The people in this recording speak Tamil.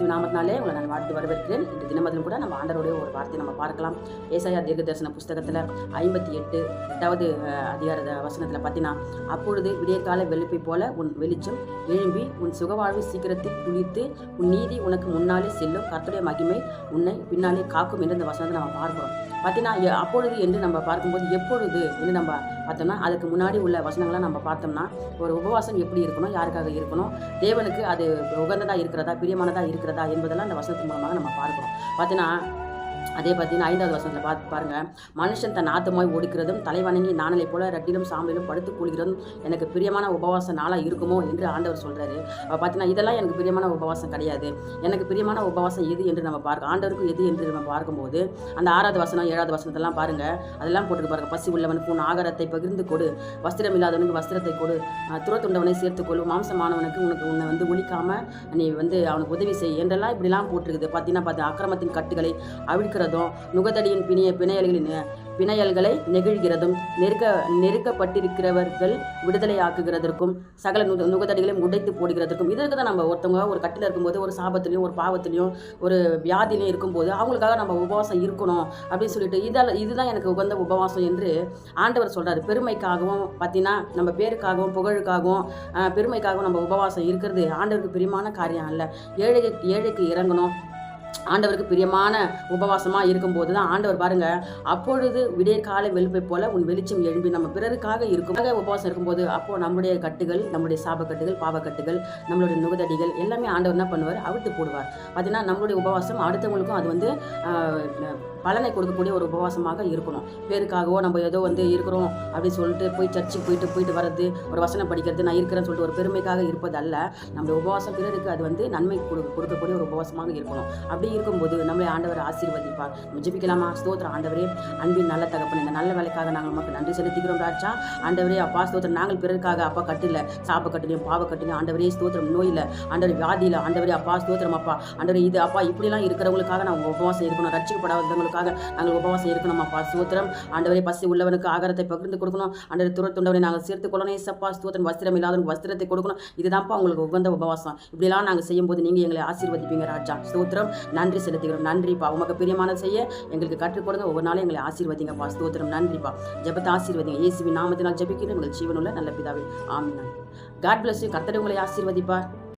கிறிஸ்துவ நாமத்தினாலே உங்களை நான் வாழ்த்து வரவேற்கிறேன். இந்த தினமதிலும் கூட நம்ம ஆண்டருடைய ஒரு வார்த்தை நம்ம பார்க்கலாம். ஏசாயா தீர்க்க தரிசன புஸ்தகத்தில் ஐம்பத்தி எட்டு எட்டாவது அதிகார வசனத்தில் பார்த்தீங்கன்னா அப்பொழுது விடியற்கால வெளுப்பை போல உன் வெளிச்சம் எழும்பி உன் சுகவாழ்வு சீக்கிரத்தில் துளித்து உன் நீதி உனக்கு முன்னாலே செல்லும். கர்த்தருடைய மகிமை உன்னை பின்னாலே காக்கும் என்று இந்த வசனத்தை நம்ம பார்க்கிறோம். பார்த்தீங்கன்னா அப்பொழுது என்று நம்ம பார்க்கும்போது எப்பொழுது என்று நம்ம பார்த்தோம்னா அதுக்கு முன்னாடி உள்ள வசனங்களை நம்ம பார்த்தோம்னா ஒரு உபவாசம் எப்படி இருக்கணும் யாருக்காக இருக்கணும் தேவனுக்கு அது உகந்ததாக இருக்கிறதா பிரியமானதாக இருக்கிறதா என்பதெல்லாம் அந்த வசனத்தின் மூலமாக நம்ம பார்க்கிறோம். பார்த்தீங்கன்னா அதே பார்த்தீங்கன்னா ஐந்தாவது வசனத்தில் பார்த்து பாருங்கள் மனுஷன் தன் ஆத்தமாய் ஒடுக்கிறதும் தலைவணங்கி நாணலை போல ரெட்டிலும் சாம்பலும் படுத்து கூடுகிறதும் எனக்கு பிரியமான உபவாச நாளாக இருக்குமோ? என்று ஆண்டவர் சொல்கிறாரு அப்ப பார்த்தீங்கன்னா இதெல்லாம் எனக்கு பிரியமான உபவாசம் கிடையாது. எனக்கு பிரியமான உபவாசம் எது என்று நம்ம பார்க்க ஆண்டவருக்கு எது என்று நம்ம பார்க்கும்போது அந்த ஆறாவது வசனம் ஏழாவது வசனத்தெல்லாம் பாருங்கள் அதெல்லாம் போட்டுக்கு பாருங்க. பசி உள்ளவனுக்கு உன் ஆகாரத்தை பகிர்ந்து கொடு. வஸ்திரம் இல்லாதவனுக்கு வஸ்திரத்தை கொடு. துரத்துண்டவனை சேர்த்துக்கொள் மாம்சமானவனுக்கு உனக்கு உன்னை வந்து ஒழிக்காமல் நீ வந்து அவனுக்கு உதவி செய். என்றெல்லாம் இப்படிலாம் போட்டிருக்குது. பார்த்தீங்கன்னா பார்த்து அக்கிரமத்தின் கட்டுகளை அவிழ்க்கிறதும் நுகதடியின் பிணைய பிணையல்களின் பிணையல்களை நெகிழ்கிறதும் நெருக்க நெருக்கப்பட்டிருக்கிறவர்கள் விடுதலை ஆக்குகிறதற்கும் சகல நுக நுகதடிகளையும் உடைத்து போடுகிறதற்கும் இதற்கு தான் நம்ம ஒருத்தவங்க ஒரு கட்டில் இருக்கும்போது ஒரு சாபத்துலேயும் ஒரு பாவத்துலேயும் ஒரு வியாதிலையும் இருக்கும்போது அவங்களுக்காக நம்ம உபவாசம் இருக்கணும் அப்படின்னு சொல்லிட்டு இதால் இதுதான் எனக்கு உகந்த உபவாசம் என்று ஆண்டவர் சொல்கிறார் பெருமைக்காகவும் பார்த்தீங்கன்னா நம்ம பேருக்காகவும் புகழுக்காகவும் பெருமைக்காகவும் நம்ம உபவாசம் இருக்கிறது ஆண்டவருக்கு பிரியமான காரியம் இல்லை ஏழை ஏழைக்கு இறங்கணும் ஆண்டவருக்கு பிரியமான உபவாசமாக இருக்கும்போது தான் ஆண்டவர் பாருங்க அப்பொழுது விடியற்கால வெளுப்பை போல உன் வெளிச்சம் எழும்பி நம்ம பிறருக்காக இருக்கும். உபவாசம் இருக்கும்போது அப்போ நம்முடைய கட்டுகள் நம்முடைய சாபக்கட்டுகள் பாவக்கட்டுகள் நம்மளுடைய நுகதடிகள் எல்லாமே ஆண்டவர் என்ன பண்ணுவார்? அவிழ்த்து போடுவார். பார்த்தீங்கன்னா நம்மளுடைய உபவாசம் அடுத்தவங்களுக்கும் அது வந்து பலனை கொடுக்கக்கூடிய ஒரு உபவாசமாக இருக்கணும். பேருக்காகவோ நம்ம ஏதோ வந்து இருக்கிறோம் அப்படின்னு சொல்லிட்டு போய் சர்ச்சுக்கு போயிட்டு போயிட்டு வர்றது ஒரு வசனம் படிக்கிறது நான் இருக்கிறேன்னு சொல்லிட்டு ஒரு பெருமைக்காக இருப்பதல்ல. நம்ம உபவாசம் பிறருக்கு அது வந்து நன்மை கொடு கொடுக்கக்கூடிய ஒரு உபவாசமாக இருக்கணும். அப்படி இருக்கும்போது நம்மளை ஆண்டவர் ஆசீர்வதிப்பார். நம்ம ஜெபிக்கலாமா? ஸ்தோத்திரம். ஆண்டவரே அன்பின் நல்ல தகப்பன் இந்த நல்ல வேலைக்காக நாங்கள் நமக்கு நன்றி செலுத்திக்கிறோம் ராஜா. ஆண்டவரே அப்பா ஸ்தோத்திரம். நாங்கள் பிறருக்காக அப்பா கட்டில சாப்ப கட்டிலையும் பாவ கட்டிலையும் ஆண்டவரே ஸ்தோத்திரம். நோயில் ஆண்டவர் வியாதியில் ஆண்டவரே அப்பா ஸ்தோத்திரம் அப்பா. ஆண்டவரே இது அப்பா இப்படிலாம் இருக்கிறவங்களுக்காக நாங்கள் உபவாசம் இருக்கணும். ரட்சிக்கப்படாதவங்களுக்காக நாங்கள் உபவாசம் இருக்கணும் அப்பா ஸ்தோத்திரம். ஆண்டவரே பசி உள்ளவனுக்கு ஆகாரத்தை பகிர்ந்து கொடுக்கணும். ஆண்டவரே துரத்துண்டவரை நாங்கள் சேர்த்து கொள்ளணும் ஏசப்பா ஸ்தோத்திரம். வஸ்திரம் இல்லாதவனுக்கு வஸ்திரத்தை கொடுக்கணும். இதுதான்ப்பா உங்களுக்கு உகந்த உபவாசம். இப்படிலாம் நாங்கள் செய்யும்போது நீங்கள் எங்களை ஆசீர்வதிப்பீங்க ராஜா. ஸ்தோத்திரம். நன்றி செலுத்துகிறோம். நன்றிப்பா. உமக்கு பிரியமான செய்ய எங்களுக்கு கற்றுக் கொடுங்க. ஒவ்வொரு நாளும் எங்களை ஆசீர்வதிங்கப்பா ஸ்தோத்திரம். நன்றிப்பா. ஜெபத்தை ஆசீர்வதிங்க. இயேசுவின் நாமத்தினால் ஜெபிக்கிறேன் உங்கள் ஜீவனுள்ள நல்ல பிதாவே. ஆமீன். காட் பிளஸ் யூ கர்த்தர் உங்களை ஆசீர்வதிப்பார்.